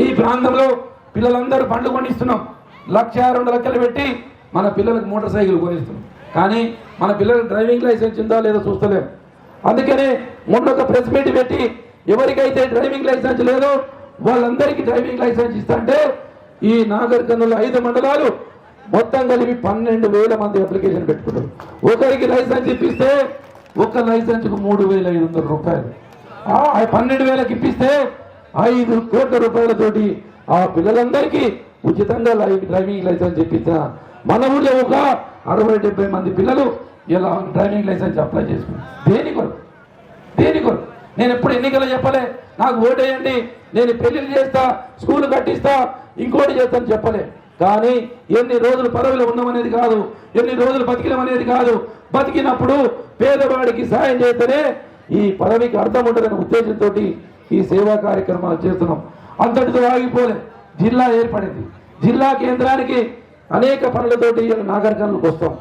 ఈ ప్రాంతంలో పిల్లలందరూ పండ్లు కొనిస్తున్నాం లక్ష రెండు లక్షలు పెట్టి మన పిల్లలకు మోటార్ సైకిల్ కొనిస్తున్నాం. కానీ మన పిల్లలకు డ్రైవింగ్ లైసెన్స్ ఉందా లేదో చూస్తలేము అందుకనే మొన్న ఒక ప్రెస్ మీట్ పెట్టి ఎవరికైతే డ్రైవింగ్ లైసెన్స్ లేదో వాళ్ళందరికీ డ్రైవింగ్ లైసెన్స్ ఇస్తంటే ఈ నాగర్ కర్నూలు ఐదు మండలాలు మొత్తం కలిపి పన్నెండు వేల మంది అప్లికేషన్ పెట్టుకుంటారు. ఒకరికి లైసెన్స్ ఇప్పిస్తే ఒక లైసెన్స్కు మూడు వేల ఐదు వందల రూపాయలు. పన్నెండు వేలకు ఇప్పిస్తే ఐదు కోట్ల రూపాయలతోటి ఆ పిల్లలందరికీ ఉచితంగా లైవ్ డ్రైవింగ్ లైసెన్స్ ఇప్పించిన మన ఊళ్ళో ఒక అరవై డెబ్బై మంది పిల్లలు ఇలా డ్రైవింగ్ లైసెన్స్ అప్లై చేసుకున్నారు. దేని కొరకు? దేని కొరకు? నేను ఎప్పుడు ఎన్నికలు చెప్పలే. నాకు ఓటేయండి. నేను పెళ్ళిళ్ళు చేస్తా స్కూల్ కట్టిస్తా ఇంకోటి చేస్తాను చెప్పలే. కానీ ఎన్ని రోజులు పదవిలో ఉన్నామనేది కాదు ఎన్ని రోజులు బతికినమనేది కాదు. బతికినప్పుడు పేదవాడికి సాయం చేస్తేనే ఈ పదవికి అర్థం ఉంటుందనే ఉద్దేశంతో ఈ సేవా కార్యక్రమాలు చేస్తున్నాం. అంతటితో ఆగిపోలే. జిల్లా ఏర్పడింది. జిల్లా కేంద్రానికి అనేక పనులతోటి నాగరికర్లకు వస్తాం.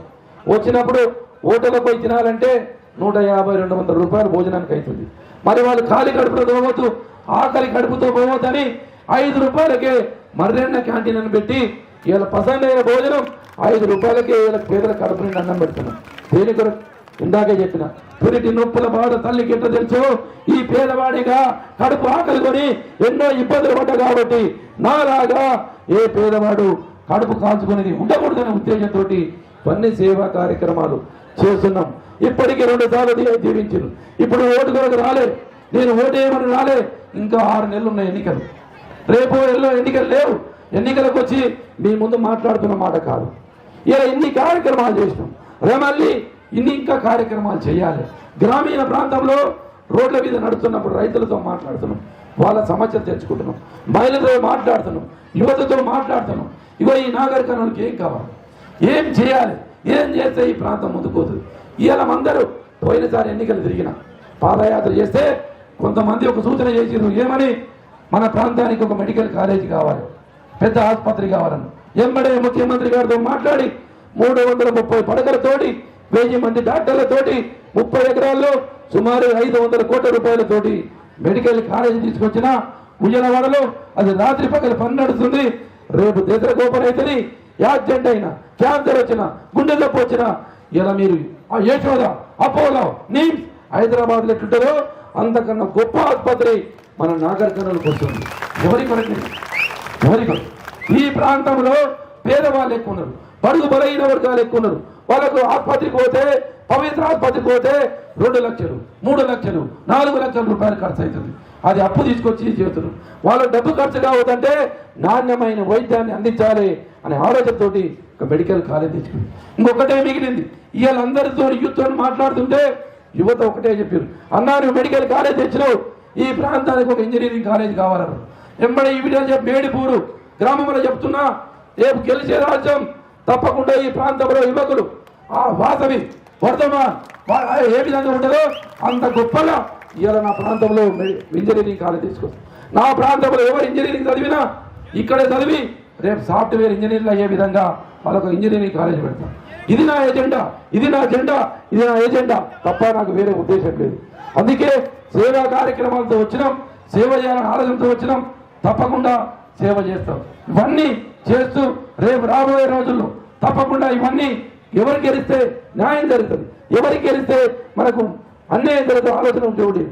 వచ్చినప్పుడు హోటల్లో పోయి తినాలంటే నూట యాభై రెండు వందల రూపాయలు భోజనానికి అవుతుంది. మరి వాళ్ళు ఖాళీ కడుపుతో పోవద్దు. ఆకలి కడుపుతో పోవద్దని ఐదు రూపాయలకే మర్రెన్న క్యాంటీన్ అని పెట్టి వీళ్ళ పసందైన భోజనం ఐదు రూపాయలకే వీళ్ళ పేదల కడుపు నుండి అన్నం పెడుతున్నాం. దేని కొరకు ఇందాకే చెప్పిన పురిటి నొప్పుల బాధ తల్లికి ఎట్లా తెలుసు? ఈ పేదవాడిగా కడుపు ఆకలి కొని ఎన్నో ఇబ్బందులు పడ్డా కాబట్టి నాలాగా ఏ పేదవాడు కడుపు కాల్చుకునేది ఉండకూడదనే ఉద్దేశంతో కొన్ని సేవా కార్యక్రమాలు చేస్తున్నాం. ఇప్పటికీ రెండు సార్లు దీ- దీవించారు ఇప్పుడు ఓటు కొరకు రాలే. నేను ఓటు రాలే. ఇంకా ఆరు నెలలు ఉన్నాయి ఎన్నికలు. రేపు ఎల్లో ఎన్నికలు లేవు. ఎన్నికలకు వచ్చి మీ ముందు మాట్లాడుతున్న మాట కాదు. ఇలా ఇన్ని కార్యక్రమాలు చేసినాం. రే మళ్ళీ ఇన్ని ఇంకా కార్యక్రమాలు చేయాలి. గ్రామీణ ప్రాంతంలో రోడ్ల మీద నడుస్తున్నప్పుడు రైతులతో మాట్లాడుతున్నాం. వాళ్ళ సమస్యలు తెచ్చుకుంటున్నాం మహిళలతో మాట్లాడుతున్నాం. యువతతో మాట్లాడుతున్నాం. ఇగో ఈ నాగరికరణకి ఏం కావాలి? ఏం చేయాలి? ఏం చేస్తే ఈ ప్రాంతం ముందుకోదు ఇవాళ అందరూ పోయినసారి ఎన్నికలు తిరిగిన పాదయాత్ర చేస్తే కొంతమంది ఒక సూచన చేసిరు ఏమని? మన ప్రాంతానికి ఒక మెడికల్ కాలేజీ కావాలి. పెద్ద ఆసుపత్రి కావాలని. ఎంబడే ముఖ్యమంత్రి గారితో మాట్లాడి మూడు వందల ముప్పై పడకలతోటి వెయ్యి మంది డాక్టర్లతోటి ముప్పై ఎకరాల్లో సుమారు ఐదు వందల కోట్ల రూపాయలతోటి మెడికల్ కాలేజీ తీసుకొచ్చిన ఉయ్యలవాడలో అది రాత్రి పక్కన పని నడుస్తుంది. రేపు దేశ గోపరైతేని యాక్సిడెంట్ అయినా క్యాన్సర్ వచ్చిన గుండె నొప్పి వచ్చిన ఇలా మీరు ఆ యశోద అపోలో నీమ్స్ హైదరాబాద్ ఎట్లుంటారో అంతకన్నా గొప్ప ఆసుపత్రి మన నాగర్ వస్తుంది ఎవరి కొరకు? ఎవరి కొరకు? ఈ ప్రాంతంలో పేదవాళ్ళు ఎక్కువ ఉన్నారు. బడుగు బలహీన వర్గాలు ఎక్కువ ఉన్నారు. వాళ్ళకు ఆసుపత్రికి పోతే పవిత్ర ఆసుపత్రికి పోతే రెండు లక్షలు మూడు లక్షలు నాలుగు లక్షల రూపాయలు ఖర్చు అవుతుంది. అది అప్పు తీసుకొచ్చి చేతులు వాళ్ళ డబ్బు ఖర్చు కావద్దంటే నాణ్యమైన వైద్యాన్ని అందించాలి అనే ఆలోచనతోటి ఒక మెడికల్ కాలేజ్ తెచ్చుకుంది. ఇంకొకటే మిగిలింది. ఇవాళ అందరితో యూత్తో మాట్లాడుతుంటే యువత ఒకటే చెప్పారు. అన్నా నువ్వు మెడికల్ కాలేజ్ తెచ్చినావు. ఈ ప్రాంతానికి ఒక ఇంజనీరింగ్ కాలేజ్ కావాలన్నారు. ఎంబడి ఈ విధంగా చెప్పి మేడిపూరు గ్రామంలో చెప్తున్నా రేపు గెలిచే రాజ్యం తప్పకుండా ఈ ప్రాంతంలో యువకులు ఆ వాసవి వర్ధమాన్ ఏ విధంగా ఉంటుందో అంత గొప్పగా ఇవాళ నా ప్రాంతంలో ఇంజనీరింగ్ కాలేజ్ తీసుకొస్తాను నా ప్రాంతంలో ఎవరు ఇంజనీరింగ్ చదివినా ఇక్కడే చదివి రేపు సాఫ్ట్వేర్ ఇంజనీర్లు అయ్యే విధంగా వాళ్ళకు ఇంజనీరింగ్ కాలేజ్ పెడతాం. ఇది నా ఎజెండా ఇది నా ఎజెండా ఇది నా ఎజెండా తప్ప నాకు వేరే ఉద్దేశం లేదు. అందుకే సేవా కార్యక్రమాలతో వచ్చినాం సేవ చేయాలని ఆలోచనతో వచ్చినాం. తప్పకుండా సేవ చేస్తాం. ఇవన్నీ చేస్తూ రేపు రాబోయే రోజుల్లో తప్పకుండా ఇవన్నీ ఎవరు గెలిస్తే న్యాయం జరుగుతుంది. ఎవరికి గెలిస్తే మనకు అన్యాయం జరుగుతుంది ఆలోచన ఉంటే ఒకటి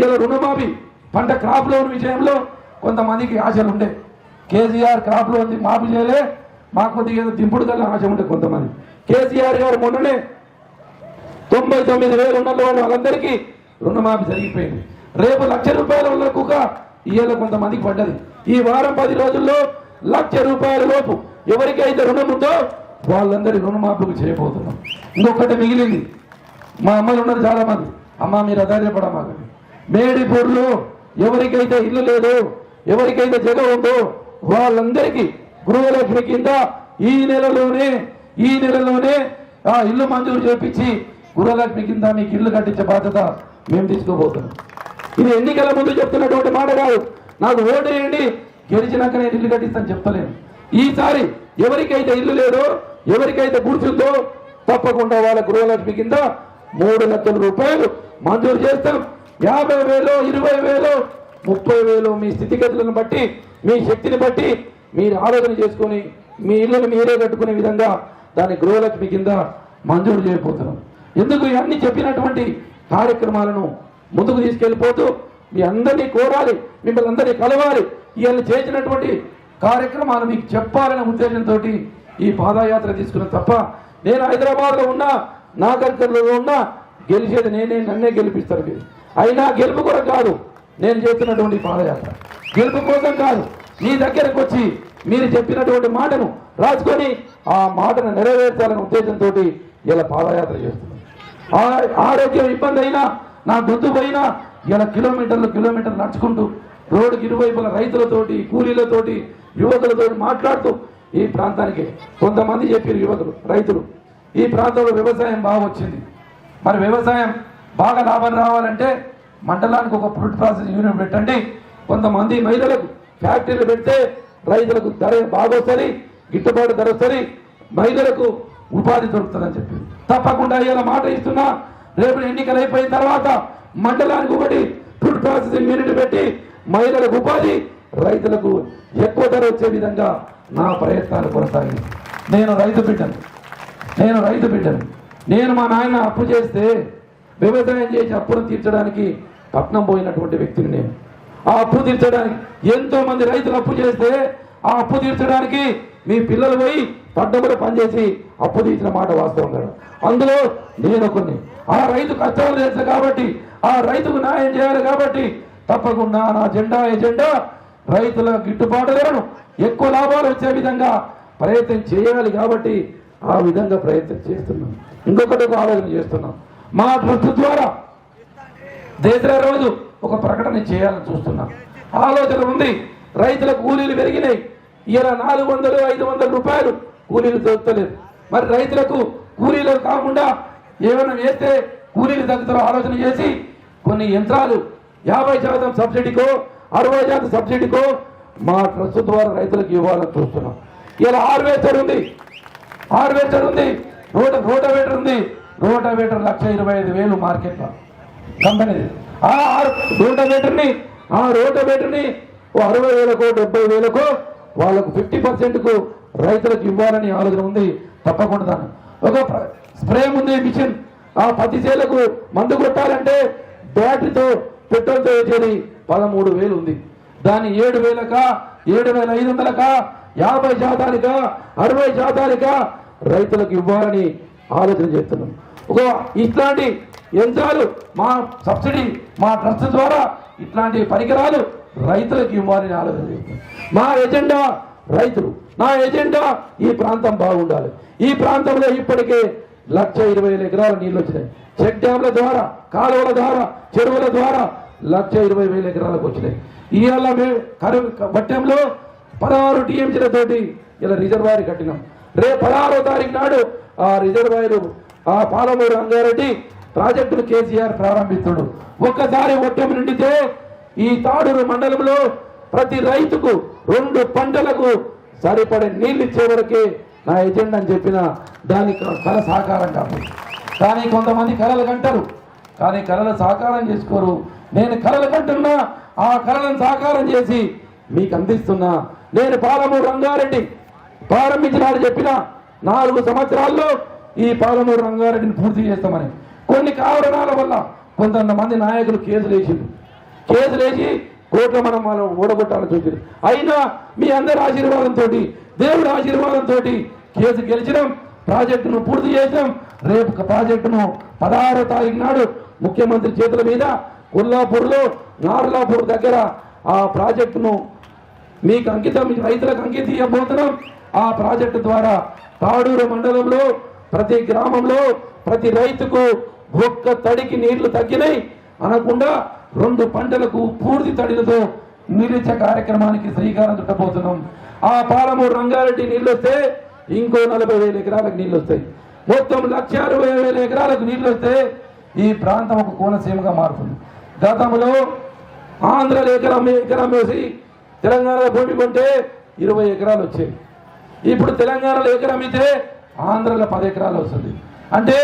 ఇలా రుణమాఫీ పంట క్రాప్ లోన్ విషయంలో కొంతమందికి ఆశలు ఉండే. కేసీఆర్ క్రాప్ లోన్ మాఫీ చేయలే మాకు కొద్దిగా ఏదో దింపుడు కల్లా ఆశ ఉండే కొంతమంది. కేసీఆర్ గారు మొన్ననే తొంభై తొమ్మిది వేలు ఉన్న వాళ్ళందరికీ రుణమాఫీ జరిగిపోయింది. రేపు లక్ష రూపాయల వరకు ఇవాళ కొంతమందికి పడ్డది. ఈ వారం పది రోజుల్లో లక్ష రూపాయల లోపు ఎవరికైతే రుణం ఉందో వాళ్ళందరి రుణమాఫీకి చేయబోతున్నాం. ఇంకొకటి మిగిలింది. మా అమ్మలు ఉన్నారు చాలా మంది అమ్మ మీరు అధైర్యపడమాకండి. మేడిపూర్లో ఎవరికైతే ఇల్లు లేదు ఎవరికైతే జగ ఉందో వాళ్ళందరికీ గృహలక్ష్మి కింద ఈ నెలలోనే ఈ నెలలోనే ఆ ఇల్లు మంజూరు చేపించి గృహలక్ష్మి కింద మీకు ఇల్లు కట్టించే బాధ్యత మేము తీసుకోబోతున్నాం ఇది ఎన్నికల ముందు చెప్తున్నటువంటి మాట కాదు. నాకు ఓటేయండి గెలిచినాక నేను ఇల్లు కట్టిస్తాను చెప్పలేను. ఈసారి ఎవరికైతే ఇల్లు లేదో ఎవరికైతే గుర్తుందో తప్పకుండా వాళ్ళ గృహలక్ష్మి కింద మూడు లక్షల రూపాయలు మంజూరు చేస్తాం. యాభై వేలు ఇరవై వేలు ముప్పై వేలు మీ స్థితిగతులను బట్టి మీ శక్తిని బట్టి మీరు ఆలోచన చేసుకొని మీ ఇల్లును మీరే కట్టుకునే విధంగా దాని గృహలక్ష్మి కింద మంజూరు చేయబోతున్నాం. ఎందుకు ఇవన్నీ చెప్పినటువంటి కార్యక్రమాలను ముందుకు తీసుకెళ్ళిపోతూ మీ అందరినీ కోరాలి మిమ్మల్ని అందరినీ కలవాలి. వీళ్ళు చేసినటువంటి కార్యక్రమాలు మీకు చెప్పాలనే ఉద్దేశంతో ఈ పాదయాత్ర తీసుకున్న తప్ప నేను హైదరాబాద్లో ఉన్నా నాగర్కర్లో ఉన్నా గెలిచేది నేనే నన్నే గెలిపిస్తారు మీరు. అయినా గెలుపు కూడా కాదు నేను చేస్తున్నటువంటి పాదయాత్ర. గెలుపు కోసం కాదు మీ దగ్గరకు వచ్చి మీరు చెప్పినటువంటి మాటను రాసుకొని ఆ మాటను నెరవేర్చాలనే ఉద్దేశంతో ఇలా పాదయాత్ర చేస్తున్నాను. ఆ- ఆరోగ్యం ఇబ్బంది అయినా నా గొంతు పోయినా ఇలా కిలోమీటర్లు కిలోమీటర్లు నడుచుకుంటూ రోడ్డుకి ఇరువైపుల రైతులతోటి కూలీలతోటి యువకులతో మాట్లాడుతూ ఈ ప్రాంతానికి కొంతమంది చెప్పారు యువకులు రైతులు. ఈ ప్రాంతంలో వ్యవసాయం బాగా వచ్చింది. మరి వ్యవసాయం బాగా లాభం రావాలంటే మండలానికి ఒక ఫుడ్ ప్రాసెస్ యూనిట్ పెట్టండి. కొంతమంది మహిళలకు ఫ్యాక్టరీలు పెడితే రైతులకు ధర బాగోసరి గిట్టుబాటు ధర వస్తుంది మహిళలకు ఉపాధి దొరుకుతుందని చెప్పి. తప్పకుండా ఇలా మాట ఇస్తున్నా రేపు ఎన్నికలు అయిపోయిన తర్వాత మండలానికి ఒకటి ఫుడ్ ప్రాసెసింగ్ యూనిట్ పెట్టి మహిళలకు ఉపాధి రైతులకు ఎక్కువ ధర వచ్చే విధంగా నా ప్రయత్నాలు కొనసాగి నేను రైతు బిడ్డను. నేను రైతు బిడ్డను. నేను మా నాయన అప్పు చేస్తే వ్యవసాయం చేసి అప్పును తీర్చడానికి పట్నం పోయినటువంటి వ్యక్తిని నేను. ఆ అప్పు తీర్చడానికి ఎంతో మంది రైతులు అప్పు చేస్తే ఆ అప్పు తీర్చడానికి మీ పిల్లలు పోయి పట్టణంలో పనిచేసి అప్పు తీసిన మాట వాస్తవం కాదు. అందులో నేను కొన్ని. ఆ రైతు కష్టాలు తెలుసు కాబట్టి ఆ రైతుకు న్యాయం చేయాలి కాబట్టి తప్పకుండా నా జెండా ఎజెండా రైతుల గిట్టుబాటు ధరను ఎక్కువ లాభాలు వచ్చే విధంగా ప్రయత్నం చేయాలి కాబట్టి ఆ విధంగా ప్రయత్నం చేస్తున్నాం ఇంకొకటి ఒక ఆలోచన చేస్తున్నాం మా ట్రస్ట్ ద్వారా దేశరా రోజు ఒక ప్రకటన చేయాలని చూస్తున్నాం ఆలోచన ఉంది. రైతుల కూలీలు పెరిగినాయి. ఇలా నాలుగు వందలు ఐదు వందల రూపాయలు కూలీలు దొరుకుతలేదు. మరి రైతులకు కూలీలు కాకుండా ఏమైనా వేస్తే కూలీలు తగ్గుతారో ఆలోచన చేసి కొన్ని యంత్రాలు యాభై శాతం సబ్సిడీకో అరవై శాతం సబ్సిడీకో మా ట్రస్ట్ ద్వారా రైతులకు ఇవ్వాలని చూస్తున్నాం. ఇలా హార్వెస్టర్ ఉంది. హార్వెస్టర్ ఉంది. రోట రోటవేటర్ ఉంది. రోటవేటర్ లక్ష ఇరవై ఐదు వేలు మార్కెట్లో. కంపెనీది ఆ రోటవేటర్ని ఆ రోటవేటర్ని ఓ అరవై వేలకో డెబ్బై వేలకో వాళ్ళకు ఫిఫ్టీ పర్సెంట్కు రైతులకు ఇవ్వాలని ఆలోచన ఉంది. తప్పకుండా దాన్ని. ఒక ప్ర- స్ప్రే ఉంది మిషన్. ఆ పత్తి చేలకు మందు కొట్టాలంటే బ్యాటరీతో పెట్రోల్తో వచ్చేది పదమూడు వేలు ఉంది. దాన్ని ఏడు వేలకా ఏడు వేల ఐదు వందలకా యాభై శాతానిక అరవై శాతానిక రైతులకు ఇవ్వాలని ఆలోచన చేస్తున్నాం. ఒక ఇట్లాంటి యంత్రాలు మా సబ్సిడీ మా ట్రస్ట్ ద్వారా ఇట్లాంటి పరికరాలు రైతులకు ఇవ్వాలని ఆలోచన చేస్తున్నాం. మా ఎజెండా రైతులు. నా ఎజెండా ఈ ప్రాంతం బాగుండాలి. ఈ ప్రాంతంలో ఇప్పటికే లక్ష ఇరవై వేల ఎకరాల నీళ్ళు వచ్చినాయి. చెక్ డ్యాంల ద్వారా కాలువల ద్వారా చెరువుల ద్వారా లక్ష ఇరవై వేల ఎకరాలకు వచ్చినాయి. ఇవాళ మేము కరువు బట్టంలో పదహారు టీఎంసీలతోటి ఇలా రిజర్వాయర్ కట్టినాం. రేపు పదహారో తారీఖు నాడు ఆ రిజర్వాయర్ ఆ పాలమూరు రంగారెడ్డి ప్రాజెక్టును కేసీఆర్ ప్రారంభిస్తుడు ఒక్కసారి ఒట్టం నిండితే ఈ తాడూరు మండలంలో ప్రతి రైతుకు రెండు పంటలకు సరిపడే నీళ్ళు ఇచ్చే వరకే నా ఎజెండా అని చెప్పిన దానికి కళ సాకారం కాదు. కానీ కొంతమంది కళలు కంటారు. కానీ కళలు సాకారం చేసుకోరు. నేను కళలు కంటున్నా ఆ కళలను సాకారం చేసి మీకు అందిస్తున్నా. నేను పాలమూరు రంగారెడ్డి ప్రారంభించినాడు చెప్పిన నాలుగు సంవత్సరాల్లో ఈ పాలమూరు రంగారెడ్డిని పూర్తి చేస్తామని. కొన్ని కారణాల వల్ల కొంతమంది నాయకులు కేసులు వేసింది కేసులు వేసి కోట్ల మనం మనం ఓడగొట్టాలని చూసింది. అయినా మీ అందరి ఆశీర్వాదంతో దేవుడి ఆశీర్వాదంతో కేసు గెలిచినాం ప్రాజెక్టును పూర్తి చేసాం రేపు ప్రాజెక్టును పదహారో తారీఖు నాడు ముఖ్యమంత్రి చేతుల మీద కొల్లాపూర్లో నార్లాపూర్ దగ్గర ఆ ప్రాజెక్టును మీకు అంకితం రైతులకు అంకితం ఇవ్వబోతున్నాం. ఆ ప్రాజెక్టు ద్వారా తాడూరు మండలంలో ప్రతి గ్రామంలో ప్రతి రైతుకు ఒక్క తడికి నీళ్ళు తగ్గినాయి. అనకుండా రెండు పంటలకు పూర్తి తడిలతో నీళ్ళిచ్చే కార్యక్రమానికి శ్రీకారం చుట్టబోతున్నాం. ఆ పాలమూరు రంగారెడ్డి నీళ్ళు వస్తే ఇంకో నలభై వేల ఎకరాలకు నీళ్ళు వస్తాయి. మొత్తం లక్ష అరవై వేల ఎకరాలకు నీళ్ళు వస్తే ఈ ప్రాంతం ఒక కోనసీమగా మారుతుంది. గతంలో ఆంధ్రలో ఎకరం ఎకరం వేసి తెలంగాణలో భూమి కొంటే ఇరవై ఎకరాలు వచ్చేవి. ఇప్పుడు తెలంగాణలో ఎకరం అయితే ఆంధ్రలో పది ఎకరాలు వస్తుంది. అంటే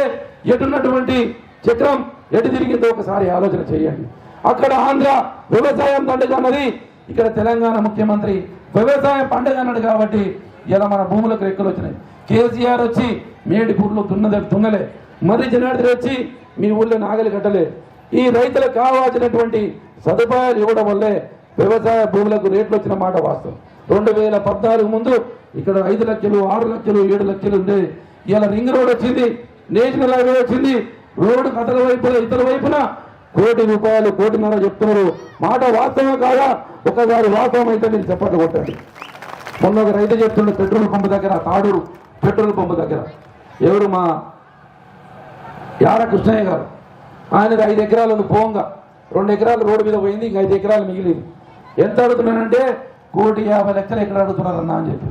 ఎటున్నటువంటి చక్రం ఎటు తిరిగిందో ఒకసారి ఆలోచన చేయండి. అక్కడ ఆంధ్ర వ్యవసాయం పండుగ అన్నది ఇక్కడ తెలంగాణ ముఖ్యమంత్రి వ్యవసాయం పండుగ అన్నాడు కాబట్టి ఇలా మన భూములకు రెక్కలు వచ్చినాయి. కేసీఆర్ వచ్చి మేడి పూర్లు దున్నదే దున్నలే. మరి జనార్దన్ వచ్చి మీ ఊళ్ళో నాగలి కట్టలే. ఈ రైతులకు కావాల్సినటువంటి సదుపాయాలు ఇవ్వడం వల్లే వ్యవసాయ భూములకు రేట్లు వచ్చిన మాట వాస్తవం. రెండు వేల పద్నాలుగు ముందు ఇక్కడ ఐదు లక్షలు ఆరు లక్షలు ఏడు లక్షలు ఉంది ఇలా రింగ్ రోడ్ వచ్చింది నేషనల్ హైవే వచ్చింది. రోడ్డు కథల వైపున ఇతర వైపున కోటి రూపాయలు కోటిన్నర చెప్తున్నారు. మాట వాస్తవం కాదా? ఒకసారి వాస్తవం అయితే మీరు చెప్పట్లు కొట్టండి. మొన్న ఒక రైతు చెప్తుండే పెట్రోల్ పంపు దగ్గర తాడూరు పెట్రోల్ పంపు దగ్గర. ఎవరు మా యార కృష్ణయ్య గారు? ఆయనది ఐదు ఎకరాలు ఉంది పోంగా. రెండు ఎకరాలు రోడ్డు మీద పోయింది ఇంకా ఐదు ఎకరాలు మిగిలింది. ఎంత అడుగుతున్నానంటే కోటి యాభై లక్షలు ఎక్కడ అడుగుతున్నారన్నా అని చెప్పి.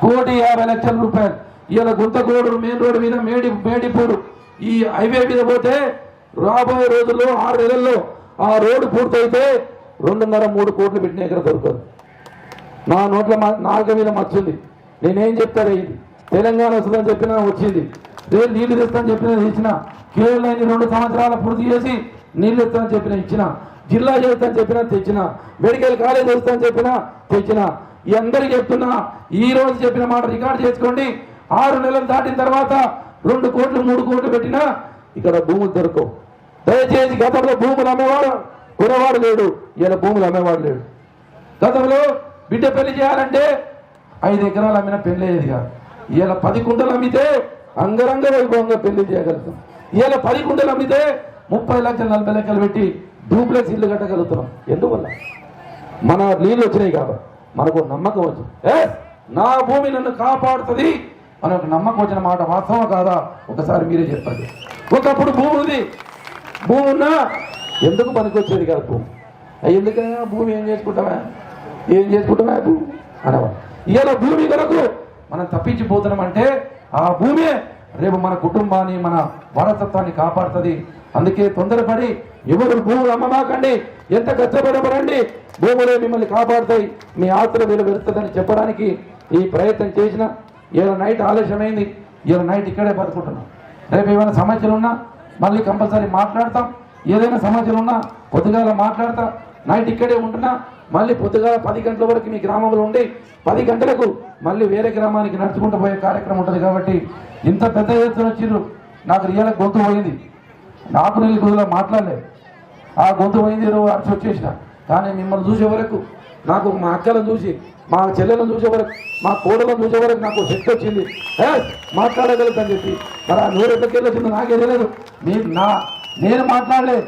కోటి యాభై లక్షల రూపాయలు. ఇలా గుంతకోడు మెయిన్ రోడ్డు మీద మేడి మేడిపూడు ఈ హైవే మీద పోతే రాబోయే రోజుల్లో ఆరు నెలల్లో ఆ రోడ్డు పూర్తయితే రెండున్నర మూడు కోట్లు పెట్టిన ఎక్కడ దొరకదు నా నోట్ల మా- నాలుక మీద మచ్చింది. నేనేం చెప్తారే ఇది తెలంగాణ వస్తుందని చెప్పిన వచ్చింది. నేను నీళ్ళు తెస్తానని చెప్పిన ఇచ్చిన. కేవలం రెండు సంవత్సరాల పూర్తి చేసి నీళ్ళు ఇస్తానని చెప్పిన ఇచ్చిన. జిల్లా చేస్తానని చెప్పినా తెచ్చిన. మెడికల్ కాలేజ్ వస్తానని చెప్పిన తెచ్చిన. ఈ చెప్తున్నా ఈ రోజు చెప్పిన మాట రికార్డ్ చేసుకోండి. ఆరు నెలలు దాటిన తర్వాత రెండు కోట్లు మూడు కోట్లు పెట్టినా ఇక్కడ భూములు దొరకవు. దయచేసి గతంలో భూములు అమ్మేవాడు కొనేవాడు లేడు. ఇలా భూములు అమ్మేవాడు లేడు. గతంలో బిడ్డ పెళ్ళి చేయాలంటే ఐదు ఎకరాలు అమ్మిన పెళ్ళి అయ్యేది కాదు. ఇవాళ పది కుంటలు అమ్మితే అంగరంగ వైభవంగా పెళ్ళి చేయగలుగుతాం. ఇవాళ పది కుంటలు అమ్మితే ముప్పై లక్షలు నలభై లక్షలు పెట్టి డూప్లెక్స్ ఇల్లు కట్టగలుగుతున్నాం. ఎందువల్ల? మన నీళ్ళు వచ్చినాయి కాబట్టి. మనకు నమ్మకం వచ్చింది. ఏ? నా భూమి నన్ను కాపాడుతుంది. మనకు నమ్మకం వచ్చిన మాట వాస్తవం కాదా? ఒకసారి మీరే చెప్పండి. ఒకప్పుడు భూమి ఉంది. భూమి ఉన్నా ఎందుకు పనికొచ్చేది కాదు భూమి? ఎందుకైనా భూమి ఏం చేసుకుంటామా ఏం చేసుకుంటామా భూమి? అనవా ఇలా భూమి కొరకు మనం తప్పించిపోతున్నామంటే ఆ భూమే రేపు మన కుటుంబాన్ని మన వారసత్వాన్ని కాపాడుతుంది. అందుకే తొందరపడి ఎవరు భూములు అమ్మమాకండి. ఎంత కష్టపడబడండి. భూములే మిమ్మల్ని కాపాడుతాయి. మీ ఆస్తుల విలువ పెరుగుతుందని చెప్పడానికి ఈ ప్రయత్నం చేసిన ఇలా నైట్ ఆలస్యమైంది. ఇలా నైట్ ఇక్కడే బతుకుంటున్నాం రేపు ఏమైనా సమస్యలు ఉన్నా మళ్ళీ కంపల్సరీ మాట్లాడతాం. ఏదైనా సమస్యలు ఉన్నా పొద్దుగాల మాట్లాడతా. నైట్ ఇక్కడే ఉంటున్నా మళ్ళీ పొద్దుగాల పది గంటల వరకు మీ గ్రామంలో ఉండి పది గంటలకు మళ్ళీ వేరే గ్రామానికి నడుచుకుంటూ పోయే కార్యక్రమం ఉంటుంది కాబట్టి ఇంత పెద్ద ఎత్తున వచ్చిర్రు. నాకు రియల్ గొంతు పోయింది. నాకు నీళ్ళు మాట్లాడలేదు. ఆ గొంతు పోయింది ఏదో అరిచి వచ్చేసిన. కానీ మిమ్మల్ని చూసే వరకు నాకు మా అక్కలను చూసి మా చెల్లెలను చూసే వరకు మా కోడలను చూసే వరకు నాకు శక్తి వచ్చింది. ఏ మాట్లాడగలుగుతాను చెప్పి. మరి ఆ నూరు ఎక్కడికి వచ్చిందో నాకే తెలియదు. మీరు నా నేను మాట్లాడలే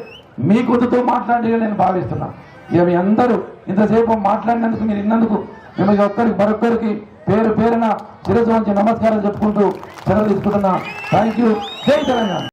మీ గుడ్డుతో మాట్లాడి నేను భావిస్తున్నా. ఇక మీ అందరూ ఇంతసేపు మాట్లాడినందుకు మీరు ఇన్నందుకు మిమ్మల్ని ఒక్కరికి మరొక్కరికి పేరు పేరున శిరస్సు నమస్కారం చెప్పుకుంటూ సెలవు తీసుకుంటున్నా. థ్యాంక్ యూ జై తెలంగాణ.